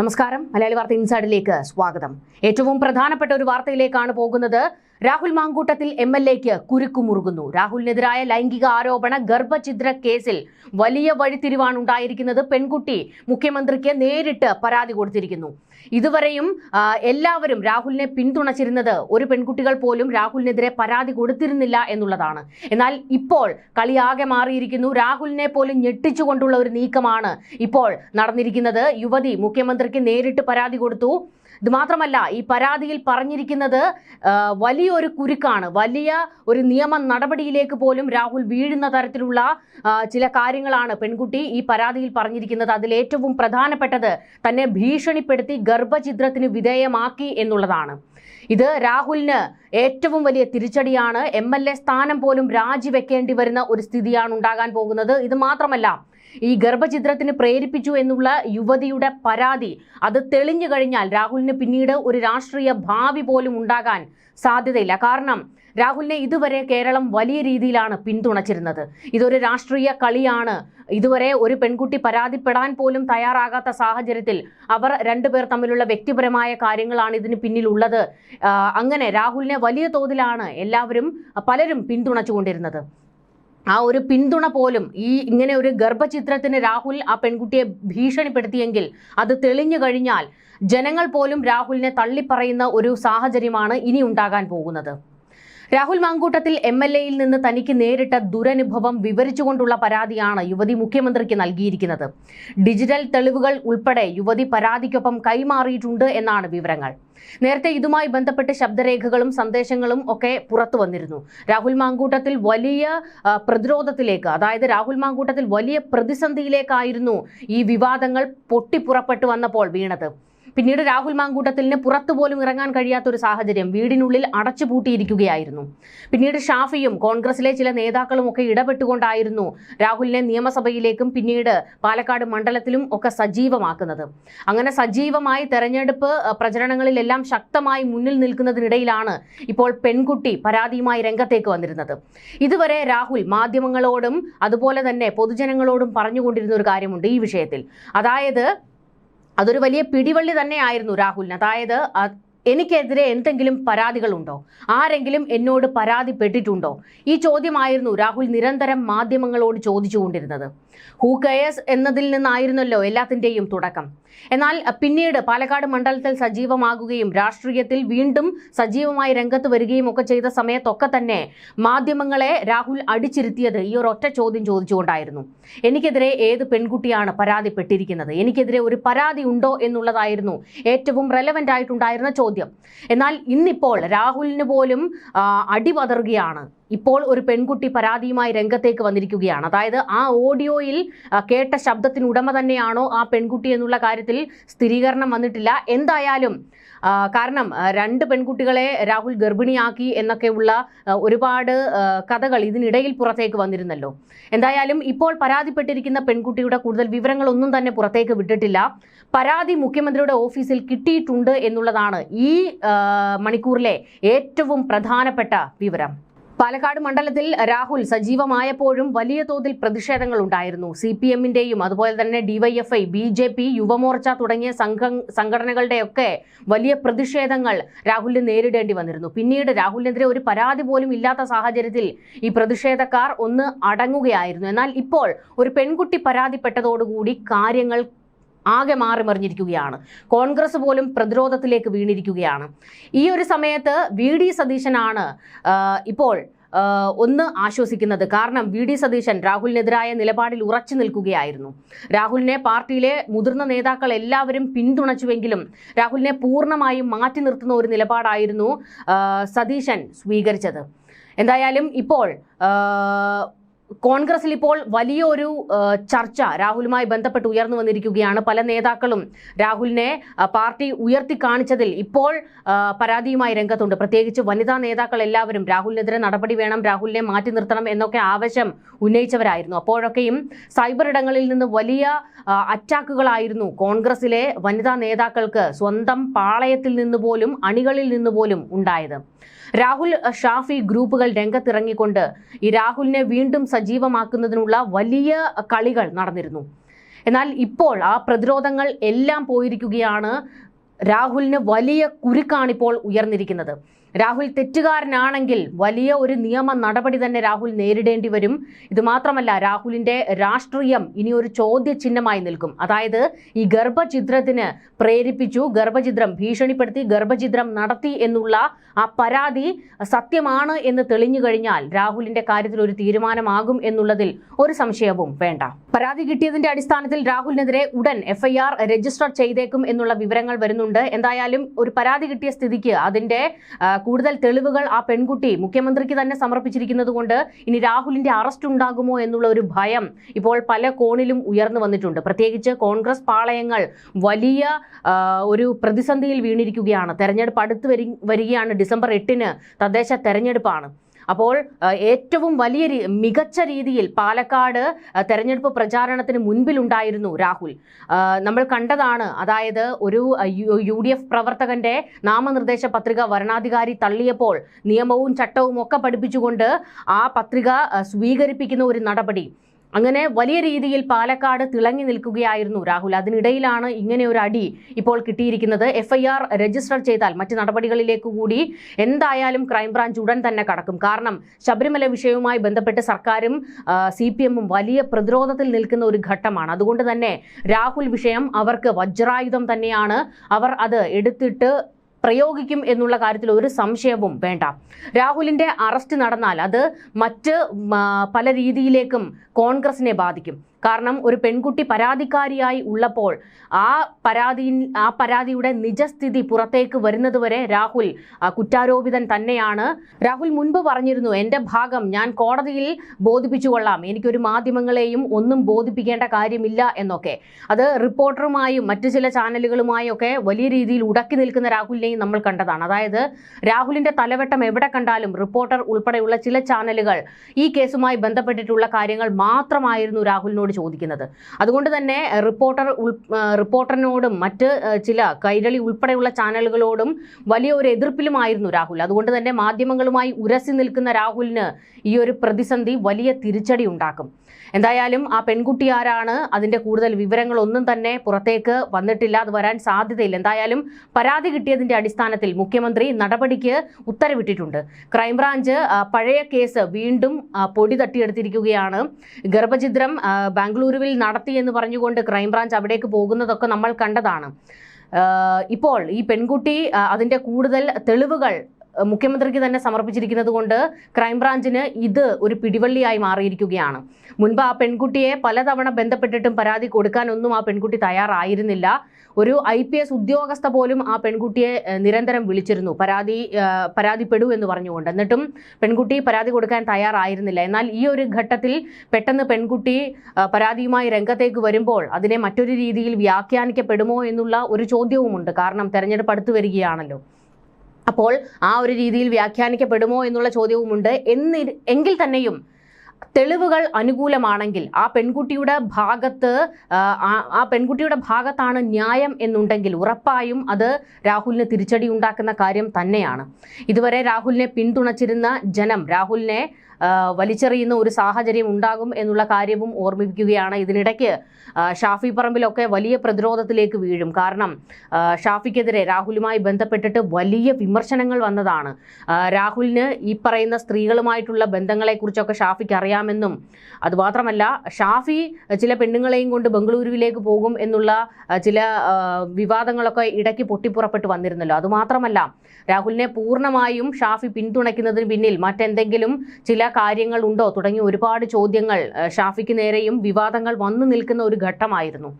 നമസ്കാരം. മലയാളി വാർത്ത ഇൻസൈഡിലേക്ക് സ്വാഗതം. ഏറ്റവും പ്രധാനപ്പെട്ട ഒരു വാർത്തയിലേക്കാണ് പോകുന്നത് രാഹുൽ മാങ്കൂട്ടത്തിൽ എം എൽ എക്ക് കുരുക്കുമുറുകുന്നു രാഹുലിനെതിരായ ലൈംഗിക ആരോപണ ഗർഭഛിദ്ര കേസിൽ വലിയ വഴിത്തിരിവാണ് ഉണ്ടായിരിക്കുന്നത്. പെൺകുട്ടി മുഖ്യമന്ത്രിക്ക് നേരിട്ട് പരാതി കൊടുത്തിരിക്കുന്നു. ഇതുവരെയും എല്ലാവരും രാഹുലിനെ പിന്തുണച്ചിരുന്നത് ഒരു പെൺകുട്ടികൾ പോലും രാഹുലിനെതിരെ പരാതി കൊടുത്തിരുന്നില്ല എന്നുള്ളതാണ്. എന്നാൽ ഇപ്പോൾ കളിയാകെ മാറിയിരിക്കുന്നു. രാഹുലിനെ പോലും ഞെട്ടിച്ചുകൊണ്ടുള്ള ഒരു നീക്കമാണ് ഇപ്പോൾ നടന്നിരിക്കുന്നത്. യുവതി മുഖ്യമന്ത്രിക്ക് നേരിട്ട് പരാതി കൊടുത്തു. ഇത് മാത്രമല്ല ഈ പരാതിയിൽ പറഞ്ഞിരിക്കുന്നത് വലിയൊരു കുരുക്കാണ്. വലിയ ഒരു നിയമ നടപടിയിലേക്ക് പോലും രാഹുൽ വീഴുന്ന തരത്തിലുള്ള ചില കാര്യങ്ങളാണ് പെൺകുട്ടി ഈ പരാതിയിൽ പറഞ്ഞിരിക്കുന്നത്. അതിൽ ഏറ്റവും പ്രധാനപ്പെട്ടത് തന്നെ ഭീഷണിപ്പെടുത്തി ഗർഭഛിദ്രത്തിന് വിധേയമാക്കി എന്നുള്ളതാണ്. ഇത് രാഹുലിന് ഏറ്റവും വലിയ തിരിച്ചടിയാണ്. എ സ്ഥാനം പോലും രാജിവെക്കേണ്ടി വരുന്ന ഒരു സ്ഥിതിയാണ് ഉണ്ടാകാൻ പോകുന്നത്. ഇത് മാത്രമല്ല ഈ ഗർഭചിത്രത്തിന് പ്രേരിപ്പിച്ചു എന്നുള്ള യുവതിയുടെ പരാതി. അത് തെളിഞ്ഞു കഴിഞ്ഞാൽ രാഹുലിന് പിന്നീട് ഒരു രാഷ്ട്രീയ ഭാവി പോലും ഉണ്ടാകാൻ സാധ്യതയില്ല. കാരണം രാഹുലിനെ ഇതുവരെ കേരളം വലിയ രീതിയിലാണ് പിന്തുണച്ചിരുന്നത്. ഇതൊരു രാഷ്ട്രീയ കളിയാണ്. ഇതുവരെ ഒരു പെൺകുട്ടി പരാതിപ്പെടാൻ പോലും തയ്യാറാകാത്ത സാഹചര്യത്തിൽ അവർ രണ്ടുപേർ തമ്മിലുള്ള വ്യക്തിപരമായ കാര്യങ്ങളാണ് ഇതിന് പിന്നിലുള്ളത്. അങ്ങനെ രാഹുലിനെ വലിയ തോതിലാണ് എല്ലാവരും പലരും പിന്തുണച്ചുകൊണ്ടിരുന്നത്. ആ ഒരു പിന്തുണ പോലും ഈ ഇങ്ങനെ ഒരു ഗർഭചിത്രത്തിന് രാഹുൽ ആ പെൺകുട്ടിയെ ഭീഷണിപ്പെടുത്തിയെങ്കിൽ അത് തെളിഞ്ഞു കഴിഞ്ഞാൽ ജനങ്ങൾ പോലും രാഹുലിനെ തള്ളിപ്പറയുന്ന ഒരു സാഹചര്യമാണ് ഇനി ഉണ്ടാകാൻ പോകുന്നത്. രാഹുൽ മാങ്കൂട്ടത്തിൽ എം എൽ എയിൽ നിന്ന് തനിക്ക് നേരിട്ട ദുരനുഭവം വിവരിച്ചുകൊണ്ടുള്ള പരാതിയാണ് യുവതി മുഖ്യമന്ത്രിക്ക് നൽകിയിരിക്കുന്നത്. ഡിജിറ്റൽ തെളിവുകൾ ഉൾപ്പെടെ യുവതി പരാതിക്കൊപ്പം കൈമാറിയിട്ടുണ്ട് എന്നാണ് വിവരങ്ങൾ. നേരത്തെ ഇതുമായി ബന്ധപ്പെട്ട് ശബ്ദരേഖകളും സന്ദേശങ്ങളും ഒക്കെ പുറത്തു വന്നിരുന്നു. രാഹുൽ മാങ്കൂട്ടത്തിൽ വലിയ പ്രതിരോധത്തിലേക്ക് അതായത് രാഹുൽ മാങ്കൂട്ടത്തിൽ വലിയ പ്രതിസന്ധിയിലേക്കായിരുന്നു ഈ വിവാദങ്ങൾ പൊട്ടിപ്പുറപ്പെട്ടു വന്നപ്പോൾ വീണത്. പിന്നീട് രാഹുൽ മാങ്കൂട്ടത്തിന് പുറത്തു പോലും ഇറങ്ങാൻ കഴിയാത്ത ഒരു സാഹചര്യം വീടിനുള്ളിൽ അടച്ചുപൂട്ടിയിരിക്കുകയായിരുന്നു പിന്നീട് ഷാഫിയും കോൺഗ്രസിലെ ചില നേതാക്കളും ഒക്കെ ഇടപെട്ടുകൊണ്ടായിരുന്നു രാഹുലിനെ നിയമസഭയിലേക്കും പിന്നീട് പാലക്കാട് മണ്ഡലത്തിലും ഒക്കെ സജീവമാക്കുന്നത്. അങ്ങനെ സജീവമായി തെരഞ്ഞെടുപ്പ് പ്രചരണങ്ങളിലെല്ലാം ശക്തമായി മുന്നിൽ നിൽക്കുന്നതിനിടയിലാണ് ഇപ്പോൾ പെൺകുട്ടി പരാതിയുമായി രംഗത്തേക്ക് വന്നിരുന്നത്. ഇതുവരെ രാഹുൽ മാധ്യമങ്ങളോടും അതുപോലെ തന്നെ പൊതുജനങ്ങളോടും പറഞ്ഞുകൊണ്ടിരുന്ന ഒരു കാര്യമുണ്ട് ഈ വിഷയത്തിൽ. അതായത് അതൊരു വലിയ പിടിവള്ളി തന്നെയായിരുന്നു രാഹുലിന്. അതായത് എനിക്കെതിരെ എന്തെങ്കിലും പരാതികളുണ്ടോ? ആരെങ്കിലും എന്നോട് പരാതിപ്പെട്ടിട്ടുണ്ടോ? ഈ ചോദ്യമായിരുന്നു രാഹുൽ നിരന്തരം മാധ്യമങ്ങളോട് ചോദിച്ചുകൊണ്ടിരുന്നത്. ഹൂ കെയേഴ്സ് എന്നതിൽ നിന്നായിരുന്നല്ലോ എല്ലാത്തിന്റെയും തുടക്കം. എന്നാൽ പിന്നീട് പാലക്കാട് മണ്ഡലത്തിൽ സജീവമാകുകയും രാഷ്ട്രീയത്തിൽ വീണ്ടും സജീവമായി രംഗത്ത് വരികയും ഒക്കെ ചെയ്ത സമയത്തൊക്കെ തന്നെ മാധ്യമങ്ങളെ രാഹുൽ അടിച്ചിരുത്തിയത് ഈ ഒരു ഒറ്റ ചോദ്യം ചോദിച്ചുകൊണ്ടായിരുന്നു. എനിക്കെതിരെ ഏത് പെൺകുട്ടിയാണ് പരാതിപ്പെട്ടിരിക്കുന്നത്? എനിക്കെതിരെ ഒരു പരാതി ഉണ്ടോ എന്നുള്ളതായിരുന്നു ഏറ്റവും റെലവന്റ് ആയിട്ടുണ്ടായിരുന്ന ചോദ്യം. എന്നാൽ ഇന്നിപ്പോൾ രാഹുലിന് പോലും അടിപതറുകയാണ് ഇപ്പോൾ ഒരു പെൺകുട്ടി പരാതിയുമായി രംഗത്തേക്ക് വന്നിരിക്കുകയാണ്. അതായത് ആ ഓഡിയോയിൽ കേട്ട ശബ്ദത്തിന് ഉടമ തന്നെയാണോ ആ പെൺകുട്ടി എന്നുള്ള കാര്യത്തിൽ സ്ഥിരീകരണം വന്നിട്ടില്ല. എന്തായാലും കാരണം രണ്ട് പെൺകുട്ടികളെ രാഹുൽ ഗർഭിണിയാക്കി എന്നൊക്കെയുള്ള ഒരുപാട് കഥകൾ ഇതിനിടയിൽ പുറത്തേക്ക് വന്നിരുന്നല്ലോ. എന്തായാലും ഇപ്പോൾ പരാതിപ്പെട്ടിരിക്കുന്ന പെൺകുട്ടിയുടെ കൂടുതൽ വിവരങ്ങളൊന്നും തന്നെ പുറത്തേക്ക് വിട്ടിട്ടില്ല. പരാതി മുഖ്യമന്ത്രിയുടെ ഓഫീസിൽ കിട്ടിയിട്ടുണ്ട് എന്നുള്ളതാണ് ഈ മണിക്കൂറിലെ ഏറ്റവും പ്രധാനപ്പെട്ട വിവരം. പാലക്കാട് മണ്ഡലത്തിൽ രാഹുൽ സജീവമായപ്പോഴും വലിയ തോതിൽ പ്രതിഷേധങ്ങൾ ഉണ്ടായിരുന്നു സി പി എമ്മിന്റെയും അതുപോലെ തന്നെ DYFI B J P Yuva Morcha തുടങ്ങിയ സംഘ സംഘടനകളുടെയൊക്കെ വലിയ പ്രതിഷേധങ്ങൾ രാഹുലിന് നേരിടേണ്ടി വന്നിരുന്നു. പിന്നീട് രാഹുലിനെതിരെ ഒരു പരാതി പോലും ഇല്ലാത്ത സാഹചര്യത്തിൽ ഈ പ്രതിഷേധക്കാർ ഒന്ന് അടങ്ങുകയായിരുന്നു. എന്നാൽ ഇപ്പോൾ ഒരു പെൺകുട്ടി പരാതിപ്പെട്ടതോടുകൂടി കാര്യങ്ങൾ ആകെ മാറി മറിഞ്ഞിരിക്കുകയാണ്. കോൺഗ്രസ് പോലും പ്രതിരോധത്തിലേക്ക് വീണിരിക്കുകയാണ്. ഈ ഒരു സമയത്ത് വി ഡി സതീശനാണ് ഇപ്പോൾ ഒന്ന് ആശ്വസിക്കുന്നത്. കാരണം വി ഡി സതീശൻ രാഹുലിനെതിരായ നിലപാടിൽ ഉറച്ചു നിൽക്കുകയായിരുന്നു. രാഹുലിനെ പാർട്ടിയിലെ മുതിർന്ന നേതാക്കൾ എല്ലാവരും പിന്തുണച്ചുവെങ്കിലും രാഹുലിനെ പൂർണമായും മാറ്റി നിർത്തുന്ന ഒരു നിലപാടായിരുന്നു സതീശൻ സ്വീകരിച്ചത്. എന്തായാലും ഇപ്പോൾ കോൺഗ്രസിൽ ഇപ്പോൾ വലിയൊരു ചർച്ച രാഹുലുമായി ബന്ധപ്പെട്ട് ഉയർന്നു വന്നിരിക്കുകയാണ്. പല നേതാക്കളും രാഹുലിനെ പാർട്ടി ഉയർത്തി കാണിച്ചതിൽ ഇപ്പോൾ പരാതിയുമായി രംഗത്തുണ്ട്. പ്രത്യേകിച്ച് വനിതാ നേതാക്കൾ എല്ലാവരും രാഹുലിനെതിരെ നടപടി വേണം രാഹുലിനെ മാറ്റി നിർത്തണം എന്നൊക്കെ ആവശ്യം ഉന്നയിച്ചവരായിരുന്നു. അപ്പോഴൊക്കെയും സൈബർ ഇടങ്ങളിൽ നിന്ന് വലിയ അറ്റാക്കുകളായിരുന്നു കോൺഗ്രസിലെ വനിതാ നേതാക്കൾക്ക് സ്വന്തം പാളയത്തിൽ നിന്ന് പോലും അണികളിൽ നിന്ന് പോലും ഉണ്ടായത്. രാഹുൽ ഷാഫി ഗ്രൂപ്പുകൾ രംഗത്തിറങ്ങിക്കൊണ്ട് ഈ രാഹുലിനെ വീണ്ടും സജീവമാക്കുന്നതിനുള്ള വലിയ കളികൾ നടന്നിരുന്നു. എന്നാൽ ഇപ്പോൾ ആ പ്രതിരോധങ്ങൾ എല്ലാം പോയിരിക്കുകയാണ് രാഹുലിന് വലിയ കുരുക്കാണിപ്പോൾ ഉയർന്നിരിക്കുന്നത്. രാഹുൽ തെറ്റുകാരനാണെങ്കിൽ വലിയ ഒരു നിയമ നടപടി തന്നെ രാഹുൽ നേരിടേണ്ടി വരും. ഇത് മാത്രമല്ല രാഹുലിന്റെ രാഷ്ട്രീയം ഇനി ഒരു ചോദ്യചിഹ്നമായി നിൽക്കും. അതായത് ഈ ഗർഭചിത്രത്തിന് പ്രേരിപ്പിച്ചു ഗർഭചിത്രം ഭീഷണിപ്പെടുത്തി ഗർഭചിത്രം നടത്തി എന്നുള്ള ആ പരാതി സത്യമാണ് എന്ന് തെളിഞ്ഞു കഴിഞ്ഞാൽ രാഹുലിന്റെ കാര്യത്തിൽ ഒരു തീരുമാനമാകും എന്നുള്ളതിൽ ഒരു സംശയവും വേണ്ട. പരാതി കിട്ടിയതിന്റെ അടിസ്ഥാനത്തിൽ രാഹുലിനെതിരെ ഉടൻ എഫ്ഐആർ രജിസ്റ്റർ ചെയ്തേക്കും എന്നുള്ള വിവരങ്ങൾ വരുന്നുണ്ട്. എന്തായാലും ഒരു പരാതി കിട്ടിയ സ്ഥിതിക്ക് അതിന്റെ കൂടുതൽ തെളിവുകൾ ആ പെൺകുട്ടി മുഖ്യമന്ത്രിക്ക് തന്നെ സമർപ്പിച്ചിരിക്കുന്നത് കൊണ്ട് ഇനി രാഹുലിന്റെ അറസ്റ്റ് ഉണ്ടാകുമോ എന്നുള്ള ഒരു ഭയം ഇപ്പോൾ പല കോണിലും ഉയർന്നു വന്നിട്ടുണ്ട്. പ്രത്യേകിച്ച് കോൺഗ്രസ് പാളയങ്ങൾ വലിയ ഒരു പ്രതിസന്ധിയിൽ വീണിരിക്കുകയാണ്. തെരഞ്ഞെടുപ്പ് അടുത്ത് വരികയാണ്. ഡിസംബർ എട്ടിന് തദ്ദേശ തെരഞ്ഞെടുപ്പാണ്. അപ്പോൾ ഏറ്റവും വലിയ മികച്ച രീതിയിൽ പാലക്കാട് തെരഞ്ഞെടുപ്പ് പ്രചാരണത്തിന് മുൻപിലുണ്ടായിരുന്നു രാഹുൽ. നമ്മൾ കണ്ടതാണ് അതായത് ഒരു യു- ഡി എഫ് പ്രവർത്തകന്റെ നാമനിർദ്ദേശ പത്രിക വരണാധികാരി തള്ളിയപ്പോൾ നിയമവും ചട്ടവും ഒക്കെ പഠിപ്പിച്ചുകൊണ്ട് ആ പത്രിക സ്വീകരിപ്പിക്കുന്ന ഒരു നടപടി. അങ്ങനെ വലിയ രീതിയിൽ പാലക്കാട് തിളങ്ങി നിൽക്കുകയായിരുന്നു രാഹുൽ. അതിനിടയിലാണ് ഇങ്ങനെ ഒരു അടി ഇപ്പോൾ കിട്ടിയിരിക്കുന്നത്. എഫ്ഐആർ രജിസ്റ്റർ ചെയ്താൽ മറ്റ് നടപടികളിലേക്ക് കൂടി എന്തായാലും ക്രൈംബ്രാഞ്ച് ഉടൻ തന്നെ കടക്കും. കാരണം ശബരിമല വിഷയവുമായി ബന്ധപ്പെട്ട് സർക്കാരും സി പി എമ്മും വലിയ പ്രതിരോധത്തിൽ നിൽക്കുന്ന ഒരു ഘട്ടമാണ്. അതുകൊണ്ട് തന്നെ രാഹുൽ വിഷയം അവർക്ക് വജ്രായുധം തന്നെയാണ്. അവർ അത് എടുത്തിട്ട് പ്രയോഗിക്കും എന്നുള്ള കാര്യത്തിൽ ഒരു സംശയവും വേണ്ട. രാഹുലിന്റെ അറസ്റ്റ് നടന്നാൽ അത് മറ്റ് പല രീതിയിലേക്കും കോൺഗ്രസിനെ ബാധിക്കും. കാരണം ഒരു പെൺകുട്ടി പരാതിക്കാരിയായി ഉള്ളപ്പോൾ ആ പരാതി ആ പരാതിയുടെ നിജസ്ഥിതി പുറത്തേക്ക് വരുന്നതുവരെ രാഹുൽ കുറ്റാരോപിതൻ തന്നെയാണ്. രാഹുൽ മുൻപ് പറഞ്ഞിരുന്നു എന്റെ ഭാഗം ഞാൻ കോടതിയിൽ ബോധിപ്പിച്ചുകൊള്ളാം. എനിക്കൊരു മാധ്യമങ്ങളെയും ഒന്നും ബോധിപ്പിക്കേണ്ട കാര്യമില്ല എന്നൊക്കെ. അത് റിപ്പോർട്ടറുമായും മറ്റു ചില ചാനലുകളുമായും ഒക്കെ വലിയ രീതിയിൽ ഉടക്കി നിൽക്കുന്ന രാഹുലിനെയും നമ്മൾ കണ്ടതാണ്. അതായത് രാഹുലിന്റെ തലവെട്ടം എവിടെ കണ്ടാലും റിപ്പോർട്ടർ ഉൾപ്പെടെയുള്ള ചില ചാനലുകൾ ഈ കേസുമായി ബന്ധപ്പെട്ടിട്ടുള്ള കാര്യങ്ങൾ മാത്രമായിരുന്നു രാഹുലിനോട് ചോദിക്കുന്നത്. അതുകൊണ്ട് തന്നെ റിപ്പോർട്ടർ റിപ്പോർട്ടറിനോടും മറ്റ് ചില കൈരളി ഉൾപ്പെടെയുള്ള ചാനലുകളോടും വലിയ ഒരു എതിർപ്പിലുമായിരുന്നു രാഹുൽ. അതുകൊണ്ട് തന്നെ മാധ്യമങ്ങളുമായി ഉരസി നിൽക്കുന്ന രാഹുലിന് ഈ ഒരു പ്രതിസന്ധി വലിയ തിരിച്ചടി ഉണ്ടാക്കും. എന്തായാലും ആ പെൺകുട്ടി ആരാണ്? അതിന്റെ കൂടുതൽ വിവരങ്ങളൊന്നും തന്നെ പുറത്തേക്ക് വന്നിട്ടില്ല. അത് വരാൻ സാധ്യതയില്ല. എന്തായാലും പരാതി കിട്ടിയതിന്റെ അടിസ്ഥാനത്തിൽ മുഖ്യമന്ത്രി നടപടിക്ക് ഉത്തരവിട്ടിട്ടുണ്ട്. ക്രൈംബ്രാഞ്ച് പഴയ കേസ് വീണ്ടും പൊടി തട്ടിയെടുത്തിരിക്കുകയാണ്. ഗർഭചിത്രം ബാംഗ്ലൂരുവിൽ നടത്തി എന്ന് പറഞ്ഞുകൊണ്ട് ക്രൈംബ്രാഞ്ച് അവിടേക്ക് പോകുന്നതൊക്കെ നമ്മൾ കണ്ടതാണ്. ഇപ്പോൾ ഈ പെൺകുട്ടി അതിന്റെ കൂടുതൽ തെളിവുകൾ മുഖ്യമന്ത്രിക്ക് തന്നെ സമർപ്പിച്ചിരിക്കുന്നത് കൊണ്ട് ക്രൈംബ്രാഞ്ചിന് ഇത് ഒരു പിടിവള്ളിയായി മാറിയിരിക്കുകയാണ്. മുൻപ് ആ പെൺകുട്ടിയെ പലതവണ ബന്ധപ്പെട്ടിട്ടും പരാതി കൊടുക്കാനൊന്നും ആ പെൺകുട്ടി തയ്യാറായിരുന്നില്ല. ഒരു ഐ പി എസ് ഉദ്യോഗസ്ഥ പോലും ആ പെൺകുട്ടിയെ നിരന്തരം വിളിച്ചിരുന്നു. പരാതി പരാതിപ്പെടൂ എന്ന് പറഞ്ഞുകൊണ്ട്. എന്നിട്ടും പെൺകുട്ടി പരാതി കൊടുക്കാൻ തയ്യാറായിരുന്നില്ല. എന്നാൽ ഈ ഒരു ഘട്ടത്തിൽ പെട്ടെന്ന് പെൺകുട്ടി പരാതിയുമായി രംഗത്തേക്ക് വരുമ്പോൾ അതിനെ മറ്റൊരു രീതിയിൽ വ്യാഖ്യാനിക്കപ്പെടുമോ എന്നുള്ള ഒരു ചോദ്യവുമുണ്ട്. കാരണം തെരഞ്ഞെടുപ്പ് അടുത്ത് വരികയാണല്ലോ. അപ്പോൾ ആ ഒരു രീതിയിൽ വ്യാഖ്യാനിക്കപ്പെടുമോ എന്നുള്ള ചോദ്യവുമുണ്ട്. എന്നി എങ്കിൽ തന്നെയും തെളിവുകൾ അനുകൂലമാണെങ്കിൽ ആ പെൺകുട്ടിയുടെ ഭാഗത്ത് ആ, പെൺകുട്ടിയുടെ ഭാഗത്താണ് ന്യായം എന്നുണ്ടെങ്കിൽ ഉറപ്പായും അത് രാഹുലിന് തിരിച്ചടി ഉണ്ടാക്കുന്ന കാര്യം തന്നെയാണ്. ഇതുവരെ രാഹുലിനെ പിന്തുണച്ചിരുന്ന ജനം രാഹുലിനെ വലിച്ചെറിയുന്ന ഒരു സാഹചര്യം ഉണ്ടാകും എന്നുള്ള കാര്യവും ഓർമ്മിപ്പിക്കുകയാണ് ഇതിനിടയ്ക്ക്. ഷാഫി പറമ്പിലൊക്കെ വലിയ പ്രതിരോധത്തിലേക്ക് വീഴും. കാരണം ഷാഫിക്കെതിരെ രാഹുലുമായി ബന്ധപ്പെട്ടിട്ട് വലിയ വിമർശനങ്ങൾ വന്നതാണ്. രാഹുലിന് ഈ പറയുന്ന സ്ത്രീകളുമായിട്ടുള്ള ബന്ധങ്ങളെക്കുറിച്ചൊക്കെ ഷാഫിക്ക് അറിയാമെന്നും അതുമാത്രമല്ല ഷാഫി ചില പെണ്ണുങ്ങളെയും കൊണ്ട് ബംഗളൂരുവിലേക്ക് പോകും എന്നുള്ള ചില വിവാദങ്ങളൊക്കെ ഇടയ്ക്ക് പൊട്ടിപ്പുറപ്പെട്ട് വന്നിരുന്നല്ലോ. അതുമാത്രമല്ല രാഹുലിനെ പൂർണമായും ഷാഫി പിന്തുണയ്ക്കുന്നതിന് പിന്നിൽ മറ്റെന്തെങ്കിലും ചില കാര്യങ്ങൾ ഉണ്ടോ തുടങ്ങിയ ഒരുപാട് ചോദ്യങ്ങൾ ഷാഫിക്ക് നേരെയും വിവാദങ്ങൾ വന്നു നിൽക്കുന്ന ഒരു ഘട്ടമായിരുന്നു.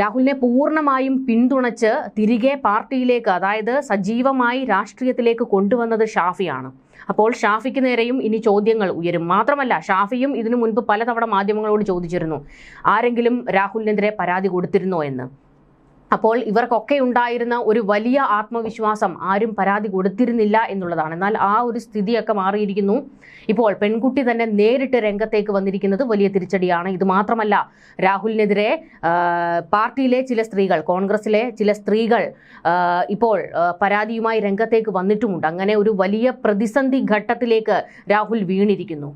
രാഹുലിനെ പൂർണമായും പിന്തുണച്ച് തിരികെ പാർട്ടിയിലേക്ക് അതായത് സജീവമായി രാഷ്ട്രീയത്തിലേക്ക് കൊണ്ടുവന്നത് ഷാഫിയാണ്. അപ്പോൾ ഷാഫിക്ക് നേരെയും ഇനി ചോദ്യങ്ങൾ ഉയരും. മാത്രമല്ല ഷാഫിയും ഇതിനു മുൻപ് പലതവണ മാധ്യമങ്ങളോട് ചോദിച്ചിരുന്നു ആരെങ്കിലും രാഹുലിനെതിരെ പരാതി കൊടുത്തിരുന്നോ എന്ന്? അപ്പോൾ ഇവർക്കൊക്കെ ഉണ്ടായിരുന്ന ഒരു വലിയ ആത്മവിശ്വാസം ആരും പരാതി കൊടുത്തിരുന്നില്ല എന്നുള്ളതാണ്. എന്നാൽ ആ ഒരു സ്ഥിതിയൊക്കെ മാറിയിരിക്കുന്നു. ഇപ്പോൾ പെൺകുട്ടി തന്നെ നേരിട്ട് രംഗത്തേക്ക് വന്നിരിക്കുന്നത് വലിയ തിരിച്ചടിയാണ്. ഇത് മാത്രമല്ല രാഹുലിനെതിരെ പാർട്ടിയിലെ ചില സ്ത്രീകൾ കോൺഗ്രസിലെ ചില സ്ത്രീകൾ ഇപ്പോൾ പരാതിയുമായി രംഗത്തേക്ക് വന്നിട്ടുമുണ്ട്. അങ്ങനെ ഒരു വലിയ പ്രതിസന്ധി ഘട്ടത്തിലേക്ക് രാഹുൽ വീണിരിക്കുന്നു.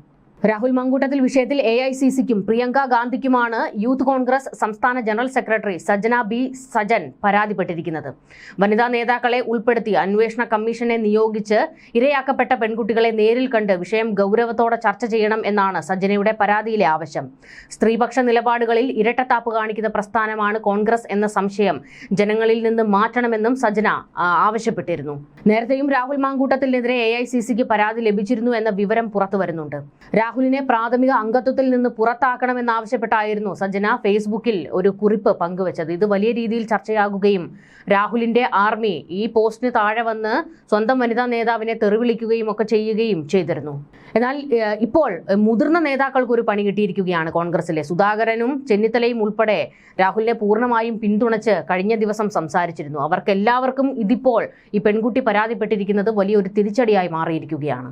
രാഹുൽ മങ്കൂട്ടത്തിൽ വിഷയത്തിൽ എ ഐ സി സിക്കും പ്രിയങ്ക ഗാന്ധിക്കുമാണ് യൂത്ത് കോൺഗ്രസ് സംസ്ഥാന general secretary Sajana B Sajan പരാതിപ്പെട്ടിരിക്കുന്നത്. വനിതാ നേതാക്കളെ ഉൾപ്പെടുത്തി അന്വേഷണ കമ്മീഷനെ നിയോഗിച്ച് ഇരയാക്കപ്പെട്ട പെൺകുട്ടികളെ നേരിൽ കണ്ട് വിഷയം ഗൗരവത്തോടെ ചർച്ച ചെയ്യണം എന്നാണ് സജനയുടെ പരാതിയിലെ ആവശ്യം. സ്ത്രീപക്ഷ നിലപാടുകളിൽ ഇരട്ടത്താപ്പ് കാണിക്കുന്ന പ്രസ്ഥാനമാണ് കോൺഗ്രസ് എന്ന സംശയം ജനങ്ങളിൽ നിന്ന് മാറ്റണമെന്നും സജന ആവശ്യപ്പെട്ടിരുന്നു. നേരത്തെയും രാഹുൽ മാങ്കൂട്ടത്തിനെതിരെ എ ഐ സി സിക്ക് പരാതി ലഭിച്ചിരുന്നു എന്ന വിവരം പുറത്തു വരുന്നുണ്ട് രാഹുലിനെ പ്രാഥമിക അംഗത്വത്തിൽ നിന്ന് പുറത്താക്കണമെന്നാവശ്യപ്പെട്ടായിരുന്നു. സജ്ജന ഫേസ്ബുക്കിൽ ഒരു കുറിപ്പ് പങ്കുവച്ചത്. ഇത് വലിയ രീതിയിൽ ചർച്ചയാകുകയും രാഹുലിന്റെ ആർമി ഈ പോസ്റ്റിന് താഴെ വന്ന് സ്വന്തം വനിതാ നേതാവിനെ തെറിവിളിക്കുകയും ഒക്കെ ചെയ്യുകയും ചെയ്തിരുന്നു. എന്നാൽ ഇപ്പോൾ മുതിർന്ന നേതാക്കൾക്ക് ഒരു പണി കിട്ടിയിരിക്കുകയാണ് കോൺഗ്രസിലെ. സുധാകരനും ചെന്നിത്തലയും ഉൾപ്പെടെ രാഹുലിനെ പൂർണമായും പിന്തുണച്ച് കഴിഞ്ഞ ദിവസം സംസാരിച്ചിരുന്നു. അവർക്കെല്ലാവർക്കും ഇതിപ്പോൾ ഈ പെൺകുട്ടി പരാതിപ്പെട്ടിരിക്കുന്നത് വലിയൊരു തിരിച്ചടിയായി മാറിയിരിക്കുകയാണ്.